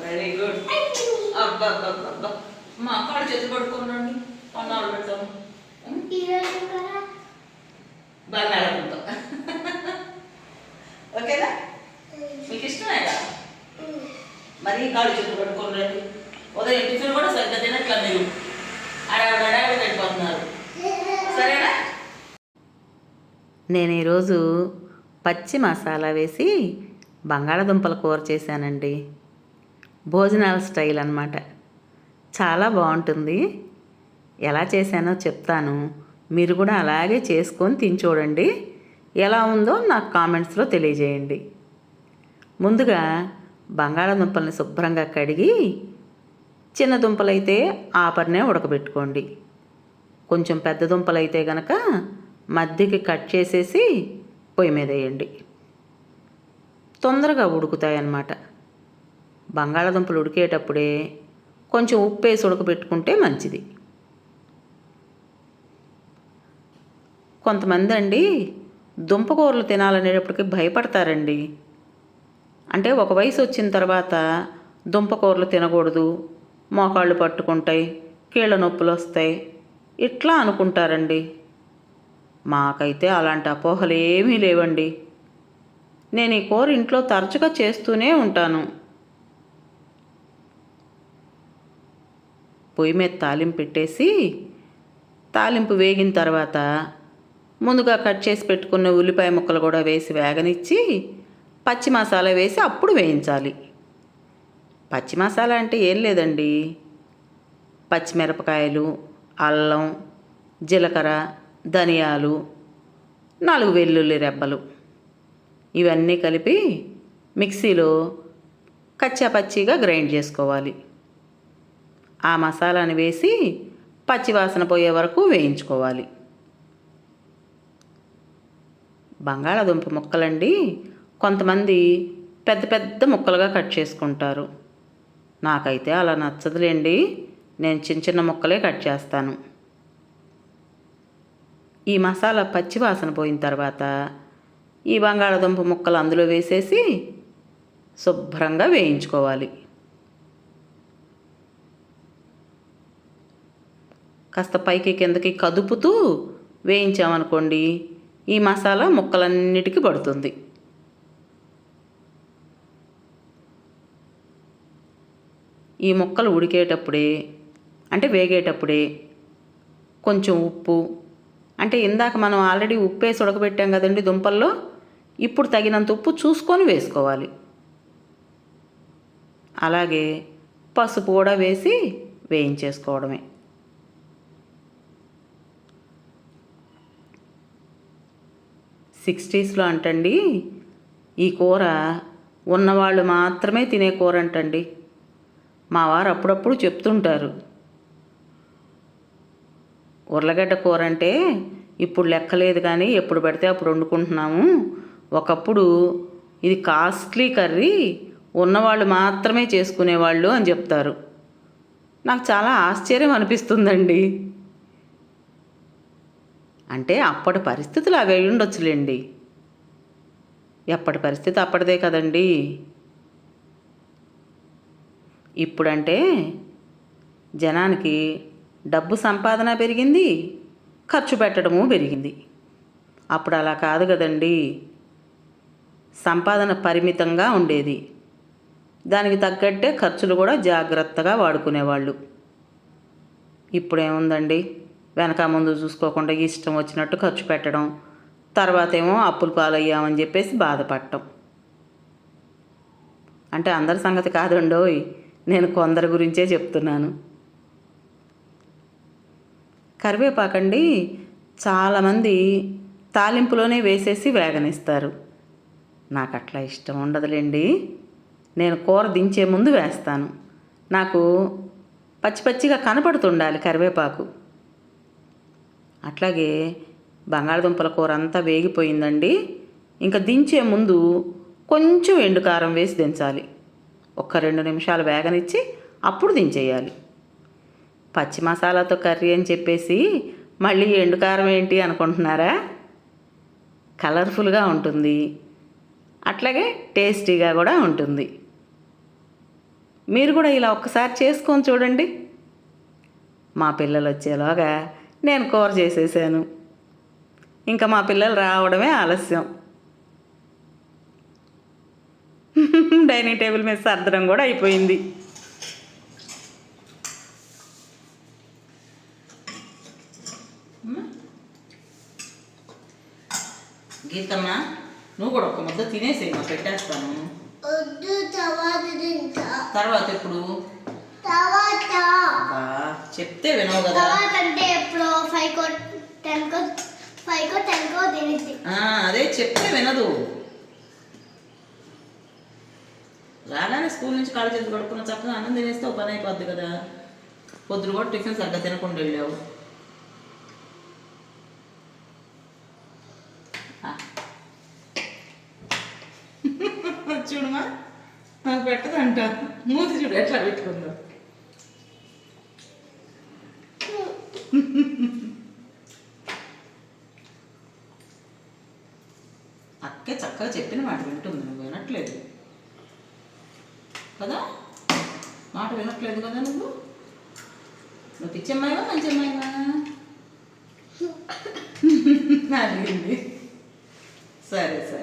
Very good అబ్బా అబ్బా అబ్బా, మా అక్కడ చేతులు పడుకొని రండి పన్నాళ్ళు పెడతాము బంగాళాదుంప ఓకేనా? మీకు ఇష్టమే కదా మరి కాళ్ళు చేతులు పట్టుకొని రండి. ఉదయం టిఫిన్ కూడా సరిగ్గా తినట్లా మీరు అడగడ అడగడ సరేనా? నేను ఈరోజు పచ్చి మసాలా వేసి బంగాళదుంపల కూర చేశానండి. భోజనాల స్టైల్ అన్నమాట. చాలా బాగుంటుంది. ఎలా చేశానో చెప్తాను. మీరు కూడా అలాగే చేసుకొని తిని చూడండి ఎలా ఉందో నాకు కామెంట్స్లో తెలియజేయండి. ముందుగా బంగాళదుంపల్ని శుభ్రంగా కడిగి చిన్న దుంపలైతే ఆపర్నే ఉడకబెట్టుకోండి. కొంచెం పెద్ద దుంపలైతే గనక మధ్యకి కట్ చేసేసి పొయ్యి మీద వేయండి. తొందరగా ఉడుకుతాయి అన్నమాట బంగాళదుంపలు ఉడికేటప్పుడే కొంచెం ఉప్పు వేసి ఉడకబెట్టుకుంటే మంచిది. కొంతమంది అండి దుంపకూరలు తినాలనేటప్పటికి భయపడతారండి. అంటే ఒక వయసు వచ్చిన తర్వాత దుంపకూరలు తినకూడదు మోకాళ్ళు పట్టుకుంటాయి కీళ్ళ నొప్పులు వస్తాయి ఇట్లా అనుకుంటారండి. మాకైతే అలాంటి అపోహలు ఏమీ లేవండి. నేను ఈ కూర ఇంట్లో తరచుగా చేస్తూనే ఉంటాను. పొయ్యి మీద తాలింపు పెట్టేసి తాలింపు వేగిన తర్వాత ముందుగా కట్ చేసి పెట్టుకున్న ఉల్లిపాయ ముక్కలు కూడా వేసి వేగనిచ్చి పచ్చి మసాలా వేసి అప్పుడు వేయించాలి. పచ్చి మసాలా అంటే ఏం లేదండి. పచ్చిమిరపకాయలు అల్లం జీలకర్ర ధనియాలు నాలుగు వెల్లుల్లి రెబ్బలు. ఇవన్నీ కలిపి మిక్సీలో కచ్చా పచ్చిగా గ్రైండ్ చేసుకోవాలి. ఆ మసాలాని వేసి పచ్చివాసన పోయే వరకు వేయించుకోవాలి. బంగాళాదుంప ముక్కలండి కొంతమంది పెద్ద పెద్ద ముక్కలుగా కట్ చేసుకుంటారు. నాకైతే అలా నచ్చదులేండి. నేను చిన్న చిన్న ముక్కలే కట్ చేస్తాను. ఈ మసాలా పచ్చివాసన పోయిన తర్వాత ఈ బంగాళదుంప ముక్కలు అందులో వేసేసి శుభ్రంగా వేయించుకోవాలి. కాస్త పైకి కిందకి కదుపుతూ వేయించామనుకోండి ఈ మసాలా ముక్కలన్నిటికీ పడుతుంది. ఈ ముక్కలు ఉడికేటప్పుడే అంటే వేగేటప్పుడే కొంచెం ఉప్పు అంటే ఇందాక మనం ఆల్రెడీ ఉప్పే సుడకబెట్టాం ఉడకబెట్టాం కదండి దుంపల్లో ఇప్పుడు తగినంత ఉప్పు చూసుకొని వేసుకోవాలి. అలాగే పసుపు కూడా వేసి వేయించేసుకోవడమే. సిక్స్టీస్లో అంటండి ఈ కూర ఉన్నవాళ్ళు మాత్రమే తినే కూర అంటండి. మా వారు అప్పుడప్పుడు చెప్తుంటారు. ఉర్లగడ్డ కూర అంటే ఇప్పుడు లెక్కలేదు కానీ ఎప్పుడు పడితే అప్పుడు వండుకుంటున్నాము. ఒకప్పుడు ఇది కాస్ట్లీ కర్రీ ఉన్నవాళ్ళు మాత్రమే చేసుకునేవాళ్ళు అని చెప్తారు. నాకు చాలా ఆశ్చర్యం అనిపిస్తుందండి. అంటే అప్పటి పరిస్థితులు అవి అయి ఉండొచ్చులేండి. ఎప్పటి పరిస్థితి అప్పటిదే కదండి. ఇప్పుడంటే జనానికి డబ్బు సంపాదన పెరిగింది ఖర్చు పెట్టడము పెరిగింది. అప్పుడు అలా కాదు కదండీ. సంపాదన పరిమితంగా ఉండేది. దానికి తగ్గట్టే ఖర్చులు కూడా జాగ్రత్తగా వాడుకునేవాళ్ళు. ఇప్పుడేముందండి? వెనక ముందు చూసుకోకుండా ఇష్టం వచ్చినట్టు ఖర్చు పెట్టడం తర్వాత ఏమో అప్పులు పాలయ్యామని చెప్పేసి బాధపడటం. అంటే అందరి సంగతి కాదండోయ్ నేను కొందరి గురించే చెప్తున్నాను. కరివేపాకండి చాలామంది తాలింపులోనే వేసేసి వేగనిస్తారు. నాకు అట్లా ఇష్టం ఉండదులేండి. నేను కూర దించే ముందు వేస్తాను. నాకు పచ్చి పచ్చిగా కనపడుతుండాలి కరివేపాకు. అట్లాగే బంగాళదుంపల కూర అంతా వేగిపోయిందండి. ఇంకా దించే ముందు కొంచెం ఎండుకారం వేసి దించాలి. ఒక్క రెండు నిమిషాలు వేగనిచ్చి అప్పుడు దించేయాలి. పచ్చి మసాలాతో కర్రీ అని చెప్పేసి మళ్ళీ ఎండుకారం ఏంటి అనుకుంటున్నారా? కలర్ఫుల్గా ఉంటుంది. అట్లాగే టేస్టీగా కూడా ఉంటుంది. మీరు కూడా ఇలా ఒక్కసారి చేసుకొని చూడండి. మా పిల్లలు వచ్చేలోగా నేను కూర చేసేసాను. ఇంకా మా పిల్లలు రావడమే ఆలస్యం. డైనింగ్ టేబుల్ మీద సర్దడం కూడా అయిపోయింది. గీతమ్మా. నువ్వు కూడా ఒక ముద్ద తినేసేయి మా పెట్టేస్తాను. తర్వాత ఎప్పుడు? తర్వాత. చెప్తే వినవు కదా. తర్వాత అంటే ఎప్పుడు ఫైవ్ కో టెన్ కో ఫైవ్ కో టెన్ కో తినిద్ది. ఆ, అదే చెప్తే వినదు. రాగానే స్కూల్ నుంచి కాలేజ్ గడుపుకున్న చక్కగా అన్నం తినేస్తే పని అయిపోద్ది కదా. పొద్దున కూడా టిఫిన్ సరిగ్గా తినకుండా వెళ్ళావు ఆ. చూడమా? నాకు పెట్టదంట. మూతి చూడు ఎట్లా పెట్టుకుందో. అక్కే చక్కగా చెప్పిన మాట వింటుంది నువ్వు వినట్లేదు. కదా? మాట వినట్లేదు కదా నువ్వు? నువ్వు పిచ్చి అమ్మాయివా మంచి అమ్మాయివా? సరే సరే.